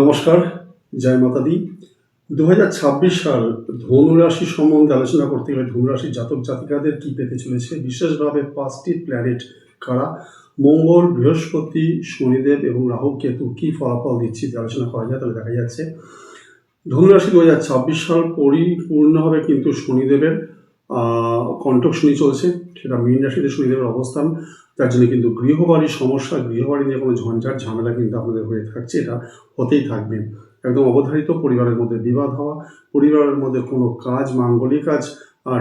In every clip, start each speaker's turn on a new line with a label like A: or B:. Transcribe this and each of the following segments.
A: নমস্কার, জয় মাতাদি। দু হাজার ছাব্বিশ সাল ধনুরাশি সম্বন্ধে আলোচনা করতে গেলে ধনুরাশির জাতক জাতিকাদের কি পেতে চলেছে? বিশেষভাবে পাঁচটি প্ল্যানেট কারা? মঙ্গল, বৃহস্পতি, শনিদেব এবং রাহু কেতু কি ফলাফল দিচ্ছে যে আলোচনা করা যায় তাহলে দেখা যাচ্ছে। ধনুরাশি দু হাজার ছাব্বিশ সাল পরিপূর্ণভাবে কিন্তু শনিদেবের কণ্ঠক শনি চলছে। সেটা মীন রাশিতে শনিদেবের অবস্থান, তার জন্য কিন্তু গৃহবাড়ির সমস্যা, গৃহবাড়ি নিয়ে কোনো ঝঞ্ঝাট, ঝামেলা কিন্তু আপনাদের হয়ে থাকছে, এটা হতেই থাকবে। একদম অবধারিত পরিবারের মধ্যে বিবাদ হওয়া, পরিবারের মধ্যে কোনো কাজ, মাঙ্গলিক কাজ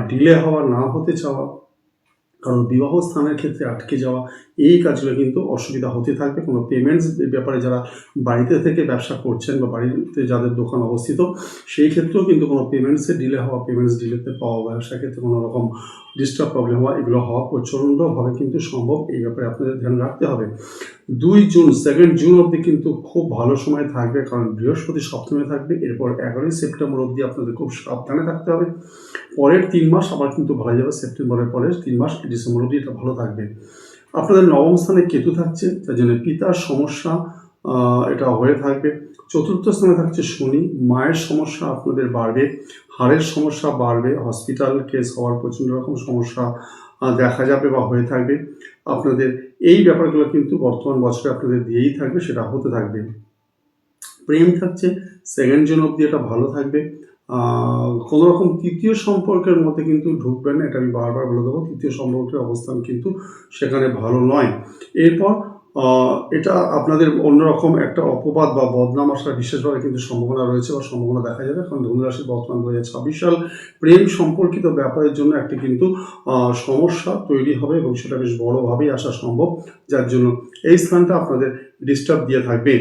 A: ডিলে হওয়া, না হতে চাওয়া কারণ বিবাহ স্থানের ক্ষেত্রে আটকে যাওয়া, এই কাজগুলো কিন্তু অসুবিধা হতে থাকবে। কোনো পেমেন্টস ব্যাপারে যারা বাড়িতে থেকে ব্যবসা করছেন বা বাড়িতে যাদের দোকান অবস্থিত, সেই ক্ষেত্রেও কিন্তু কোনো পেমেন্টসে ডিলে হওয়া পেমেন্টস ডিলেতে পাওয়া ব্যবসার ক্ষেত্রে কোনো রকম ডিস্টার্ব প্রবলেম হওয়া, এগুলো হওয়া প্রচণ্ডভাবে কিন্তু সম্ভব। এই ব্যাপারে আপনাদের ধ্যান রাখতে হবে। দুই জুন সেকেন্ড জুন অবধি কিন্তু খুব ভালো সময় থাকবে, কারণ বৃহস্পতি সপ্তমে থাকবে, এরপর এগারোই সেপ্টেম্বর অবধি আপনাদের খুব সাবধানে থাকতে হবে। পরের তিন মাস আবার কিন্তু ভালো যাবে, সেপ্টেম্বরের পরের তিন মাস, ডিসেম্বর অবধি এটা ভালো থাকবে। আপনাদের নবম স্থানে কেতু থাকছে, তার জন্য পিতার সমস্যা এটা হয়ে থাকবে। চতুর্থ স্থানে থাকছে শনি, মায়ের সমস্যা আপনাদের বাড়বে, হাড়ের সমস্যা বাড়বে হসপিটাল কেস হওয়ার প্রচণ্ড রকম সমস্যা দেখা যাবে বা হয়ে থাকবে। আপনাদের এই ব্যাপারগুলো কিন্তু বর্তমান বছরে আপনাদের দিয়েই থাকবে, সেটা হতে থাকবে। প্রেম থাকছে সেকেন্ড জোন অবধি এটা ভালো থাকবে। কোনো রকম তৃতীয় সম্পর্কের মধ্যে কিন্তু ঢুকবেন এটা আমি বারবার বলে দেবো, তৃতীয় সম্পর্কের অবস্থান কিন্তু সেখানে ভালো নয়। এরপর এটা আপনাদের অন্যরকম একটা অপবাদ বা বদনাম আসার বিশেষভাবে কিন্তু সম্ভাবনা রয়েছে বা সম্ভাবনা দেখা যাবে, কারণ ধনুরাশির বর্তমান দু হাজার ছাব্বিশ সাল প্রেম সম্পর্কিত ব্যাপারের জন্য একটি কিন্তু সমস্যা তৈরি হবে এবং সেটা বেশ বড়োভাবেই আসা সম্ভব, যার জন্য এই স্থানটা আপনাদের ডিস্টার্ব দিয়ে থাকবে।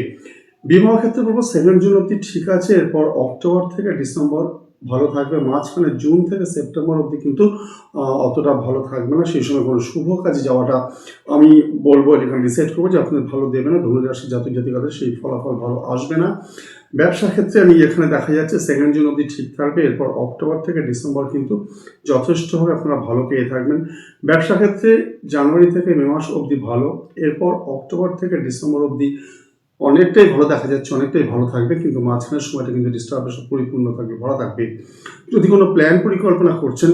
A: বিবাহ ক্ষেত্রে বলব সেকেন্ড জুন অবধি ঠিক আছে, এরপর অক্টোবর থেকে ডিসেম্বর ভালো থাকবে। মাঝখানে জুন থেকে সেপ্টেম্বর অবধি কিন্তু অতটা ভালো থাকবে না। সেই সময় কোনো শুভ কাজে যাওয়াটা আমি বলব এখানে ডিসাইড করব যে আপনাদের ভালো দেবে না, ধনুরাশি জাতক জাতিকাদের সেই ফলাফল ভালো আসবে না। ব্যবসা ক্ষেত্রে আমি এখানে দেখা যাচ্ছে সেকেন্ড জুন অবধি ঠিক থাকবে, এরপর অক্টোবর থেকে ডিসেম্বর কিন্তু যথেষ্টভাবে আপনারা ভালো পেয়ে থাকবেন। ব্যবসা ক্ষেত্রে জানুয়ারি থেকে মে মাস অবধি ভালো, এরপর অক্টোবর থেকে ডিসেম্বর অবধি অনেকটাই ভালো দেখা যাচ্ছে, অনেকটাই ভালো থাকবে, কিন্তু মাঝখানের সময়টা কিন্তু ডিস্টার্বের পরিপূর্ণ থাকবে ভরা থাকবে। যদি কোনো প্ল্যান পরিকল্পনা করছেন,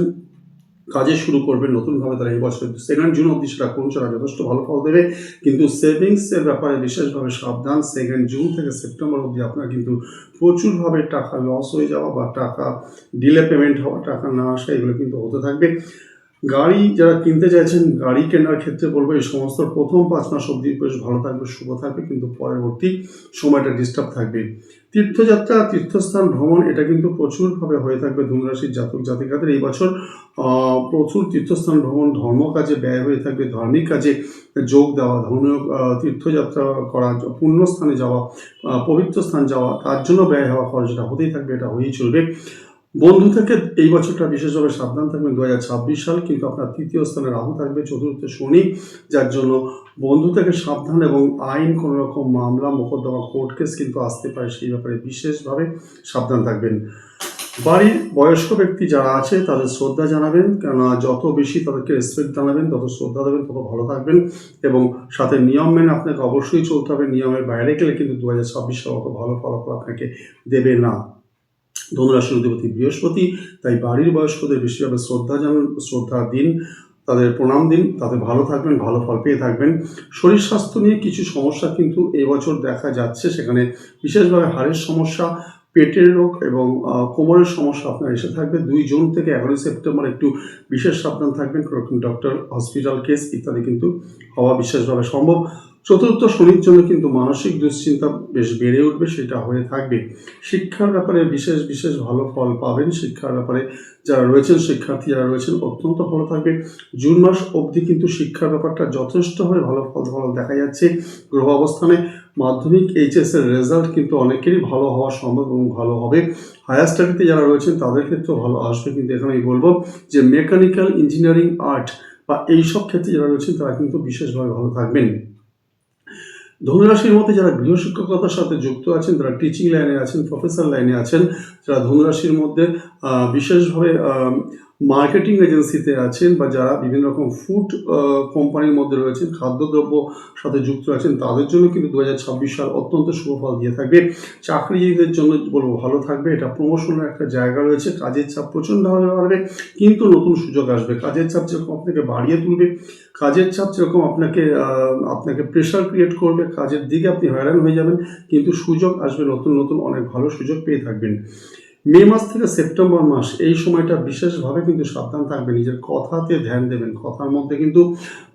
A: কাজে শুরু করবেন, নতুনভাবে তারা এই বছর সেকেন্ড জুন অবধি সেটা করুন সেটা যথেষ্ট ভালো ফল দেবে, কিন্তু সেভিংসের ব্যাপারে বিশেষভাবে সাবধান সেকেন্ড জুন থেকে সেপ্টেম্বর অবধি আপনার কিন্তু প্রচুরভাবে টাকা লস হয়ে যাওয়া বা টাকা ডিলে পেমেন্ট হওয়া, টাকা না আসা, এগুলো কিন্তু হতে থাকবে। গাড়ি যারা কিনতে চাইছেন, গাড়ি কেনার ক্ষেত্রে বলব এই সমস্ত প্রথম পাঁচ মাস অবধি বেশ ভালো থাকবে, শুভ থাকবে, কিন্তু পরবর্তী সময়টা ডিস্টার্ব থাকবে। তীর্থযাত্রা, তীর্থস্থান, ভ্রমণ, এটা কিন্তু প্রচুরভাবে হয়ে থাকবে ধনুরাশির জাতক জাতিকাদের এই বছর। প্রচুর তীর্থস্থান, ভ্রমণ, ধর্ম কাজে ব্যয় হয়ে থাকবে, ধার্মিক কাজে যোগ দেওয়া, ধর্মীয় তীর্থযাত্রা করা, পুণ্যস্থানে যাওয়া পবিত্র স্থান যাওয়া, তার জন্য ব্যয় হওয়া খরচটা হতেই থাকবে, এটা হয়েই চলবে। বন্ধু থেকে এই বছরটা বিশেষভাবে সাবধান থাকবেন দু হাজার ছাব্বিশ সাল কিন্তু আপনার তৃতীয় স্থানে রাহু থাকবে, চতুর্থে শনি, যার জন্য বন্ধু থেকে সাবধান এবং আইন কোনো রকম মামলা, মোকদ্দমা, কোর্ট কেস কিন্তু আসতে পারে সেই ব্যাপারে বিশেষভাবে সাবধান থাকবেন। বাড়ির বয়স্ক ব্যক্তি যারা আছে, তাদের শ্রদ্ধা জানাবেন, কেননা যত বেশি তাদেরকে রেসপেক্ট জানাবেন, তত শ্রদ্ধা দেবেন, তত ভালো থাকবেন এবং সাথে নিয়ম মেনে আপনাকে অবশ্যই চলতে হবে। নিয়মের বাইরে গেলে কিন্তু দু হাজার ছাব্বিশ সাল অত ভালো ফলাফল আপনাকে দেবে না। ধনুরাশির অধিপতি বৃহস্পতি, তাই বাড়ির বয়স্কদের বেশিরভাবে শ্রদ্ধা জানান শ্রদ্ধা দিন, তাদের প্রণাম দিন, তাতে ভালো থাকবেন, ভালো ফল পেয়ে থাকবেন। শরীর স্বাস্থ্য নিয়ে কিছু সমস্যা কিন্তু এবছর দেখা যাচ্ছে, সেখানে বিশেষভাবে হাড়ের সমস্যা, পেটের রোগ এবং কোমরের সমস্যা আপনার এসে থাকবে। দুই জুন থেকে এগারোই সেপ্টেম্বর একটু বিশেষ সাবধান থাকবেন ডক্টর হসপিটাল কেস ইত্যাদি কিন্তু হওয়া বিশেষভাবে সম্ভব। চতুর্থ শনির জন্য কিন্তু মানসিক দুশ্চিন্তা বেশ বেড়ে উঠবে, সেটা হয়ে থাকবে। শিক্ষার ব্যাপারে বিশেষ বিশেষ ভালো ফল পাবেন শিক্ষার ব্যাপারে। যারা রয়েছেন শিক্ষার্থী যারা রয়েছেন, অত্যন্ত ভালো থাকবে। জুন মাস অবধি কিন্তু শিক্ষার ব্যাপারটা যথেষ্টভাবে ভালো ফল ফল দেখা যাচ্ছে গ্রহ অবস্থানে। মাধ্যমিক এইচএস এর রেজাল্ট কিন্তু অনেকেরই ভালো হওয়া সম্ভব এবং ভালো হবে। হায়ার স্টাডিতে যারা রয়েছেন, তাদের ক্ষেত্রেও ভালো আসবে। কিন্তু এখানে আমি বলব যে মেকানিক্যাল ইঞ্জিনিয়ারিং, আর্ট বা এইসব ক্ষেত্রে যারা রয়েছেন, তারা কিন্তু বিশেষভাবে ভালো থাকবেন। ধনুরাশির মধ্যে যারা গৃহশিক্ষকতার সাথে যুক্ত আছেন তারা টিচিং লাইনে আছেন প্রফেসর লাইনে আছেন, যারা ধনুরাশির মধ্যে বিশেষভাবে মার্কেটিং এজেন্সিতে আছেন বা যারা বিভিন্ন রকম ফুড কোম্পানির মধ্যে রয়েছেন, খাদ্যদ্রব্য সাথে যুক্ত আছেন, তাদের জন্য কিন্তু দু হাজার ছাব্বিশ সাল অত্যন্ত শুভফল দিয়ে থাকবে। চাকরিজীবীদের জন্য বলব ভালো থাকবে, এটা প্রমোশনের একটা জায়গা রয়েছে, কাজের চাপ প্রচণ্ডভাবে বাড়বে, কিন্তু নতুন সুযোগ আসবে। কাজের চাপ যেরকম আপনাকে বাড়িয়ে তুলবে, কাজের চাপ যেরকম আপনাকে আপনাকে প্রেশার ক্রিয়েট করবে, কাজের দিকে আপনি হয়রান হয়ে যাবেন, কিন্তু সুযোগ আসবে, নতুন নতুন অনেক ভালো সুযোগ পেয়ে থাকবেন। মে মাস থেকে সেপ্টেম্বর মাস, এই সময়টা বিশেষভাবে কিন্তু সাবধান থাকবে। নিজের কথাতে ধ্যান দেবেন। কথার মধ্যে কিন্তু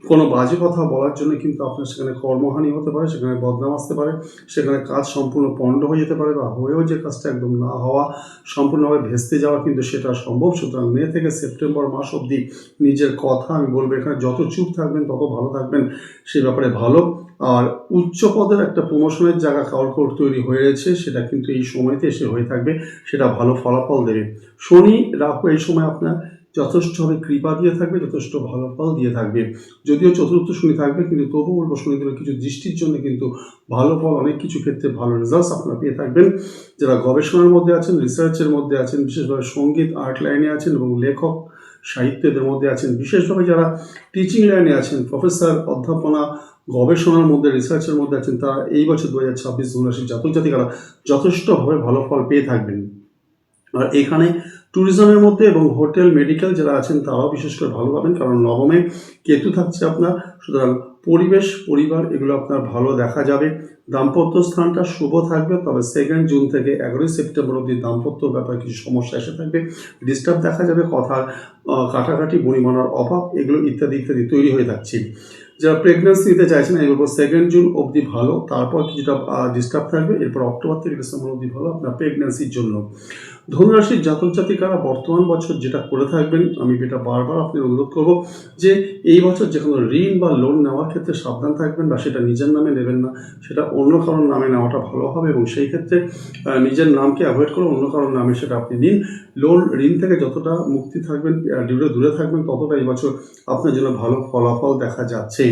A: কোনো বাজে কথা বলার জন্য কিন্তু আপনার সেখানে কর্মহানি হতে পারে, সেখানে বদনাম আসতে পারে, সেখানে কাজ সম্পূর্ণ পণ্ড হয়ে যেতে পারে বা হয়েও যে কাজটা একদম না হওয়া, সম্পূর্ণভাবে ভেস্তে যাওয়া কিন্তু সেটা সম্ভব। সুতরাং মে থেকে সেপ্টেম্বর মাস অবধি নিজের কথা, আমি বলব এখানে যত চুপ থাকবেন, তত ভালো থাকবেন। সেই ব্যাপারে ভালো। আর উচ্চ পদের একটা প্রমোশনের জায়গা কাউর তৈরি হয়েছে সেটা কিন্তু এই সময়তে এসে হয়ে থাকবে, সেটা ভালো ফলাফল দেবে। শনি, রাহু এই সময় আপনার যথেষ্টভাবে কৃপা দিয়ে থাকবে, যথেষ্ট ভালো ফল দিয়ে থাকবে। যদিও চতুর্থ শনি থাকবে, কিন্তু তবু বলব শনিদেবের কিছু দৃষ্টির জন্য কিন্তু ভালো ফল, অনেক কিছু ক্ষেত্রে ভালো রেজাল্টস আপনারা পেয়ে থাকবেন। যারা গবেষণার মধ্যে আছেন রিসার্চের মধ্যে আছেন, বিশেষভাবে সংগীত আর্ট লাইনে আছেন এবং লেখক, সাহিত্যদের মধ্যে আছেন, বিশেষভাবে যারা টিচিং লাইনে আছেন প্রফেসর অধ্যাপনা গবেষণার মধ্যে রিসার্চের মধ্যে আছেন তারা। এই বছর দু হাজার ছাব্বিশ ধনুরাশির জাতক জাতিকারা যথেষ্টভাবে ভালো ফল পেয়ে থাকবেন। আর এখানে ট্যুরিজমের মধ্যে এবং হোটেল মেডিকেল যারা আছেন, তারাও বিশেষ করে ভালো পাবেন। কারণ নবমে কেতু থাকছে আপনার। সুতরাং পরিবেশ, পরিবার, এগুলো আপনার ভালো দেখা যাবে। দাম্পত্য স্থানটা শুভ থাকবে। তবে সেকেন্ড জুন থেকে এগারোই সেপ্টেম্বর অবধি দাম্পত্য ব্যাপারে কিছু সমস্যা এসে থাকবে। ডিস্টার্ব দেখা যাবে। কথার কাটাকাটি বনিমানার অভাব, এগুলো ইত্যাদি ইত্যাদি তৈরি হয়ে থাকছে। যারা প্রেগনেন্সি নিতে চাইছেন এই বলব সেকেন্ড জুন অবধি ভালো, তারপর কিছুটা ডিস্টার্ব থাকবে, এরপর অক্টোবর থেকে ডিসেম্বর অবধি ভালো আপনার প্রেগনেন্সির জন্য। ধনুরাশির জাতক জাতিকারা বর্তমান বছর যেটা করে থাকবেন, আমি এটা বারবার আপনি অনুরোধ করব যে এই বছর যে কোনো ঋণ বা লোন নেওয়ার ক্ষেত্রে সাবধান থাকবেন, বা সেটা নিজের নামে নেবেন না, সেটা অন্য কারোর নামে নেওয়াটা ভালো হবে এবং সেই ক্ষেত্রে নিজের নামকে অ্যাভয়েড করে অন্য কারোর নামে সেটা আপনি নিন। লোন ঋণ থেকে যতটা মুক্তি থাকবেন দূরে দূরে থাকবেন, ততটা এই বছর আপনার জন্য ভালো ফলাফল দেখা যাচ্ছে।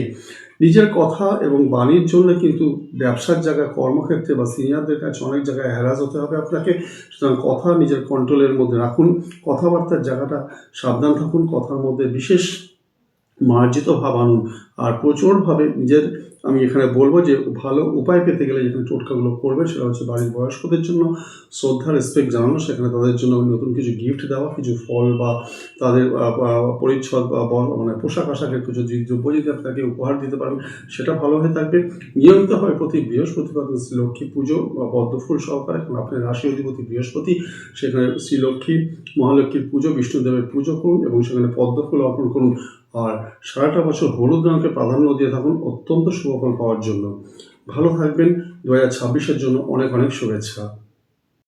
A: নিজের কথা এবং বাণীর জন্য কিন্তু ব্যবসার জায়গায় কর্মক্ষেত্রে বা সিনিয়রদের কাছে অনেক জায়গায় হ্যারাস হতে হবে আপনাকে। সুতরাং কথা নিজের কন্ট্রোলের মধ্যে রাখুন। কথাবার্তার জায়গাটা সাবধান থাকুন। কথার মধ্যে বিশেষ মার্জিত ভাব আনুন। আর প্রচুরভাবে নিজের আমি এখানে বলব যে ভালো উপায় পেতে গেলে যেখানে টোটকাগুলো করবেন সেটা হচ্ছে বাড়ির বয়স্কদের জন্য শ্রদ্ধা রেসপেক্ট জানানো, সেখানে তাদের জন্য নতুন কিছু গিফট দেওয়া, কিছু ফল বা তাদের পরিচ্ছদ বা মানে পোশাক আশাকের কিছু দ্রব্য যদি আপনাকে উপহার দিতে পারেন, সেটা ভালো হয়ে থাকবে। নিয়মিতভাবে প্রতি বৃহস্পতিবার লক্ষ্মী পুজো বা পদ্মফুল সহকারে, কারণ আপনার রাশি অধিপতি বৃহস্পতি, সেখানে শ্রী লক্ষ্মী মহালক্ষ্মীর পুজো, বিষ্ণুদেবের পুজো করুন এবং সেখানে পদ্মফুল অর্পণ করুন। আর সারাটা বছর হলুদ রঙকে প্রাধান্য দিয়ে থাকুন অত্যন্ত শুভফল পাওয়ার জন্য। ভালো থাকবেন। দু হাজার ছাব্বিশের জন্য অনেক অনেক শুভেচ্ছা।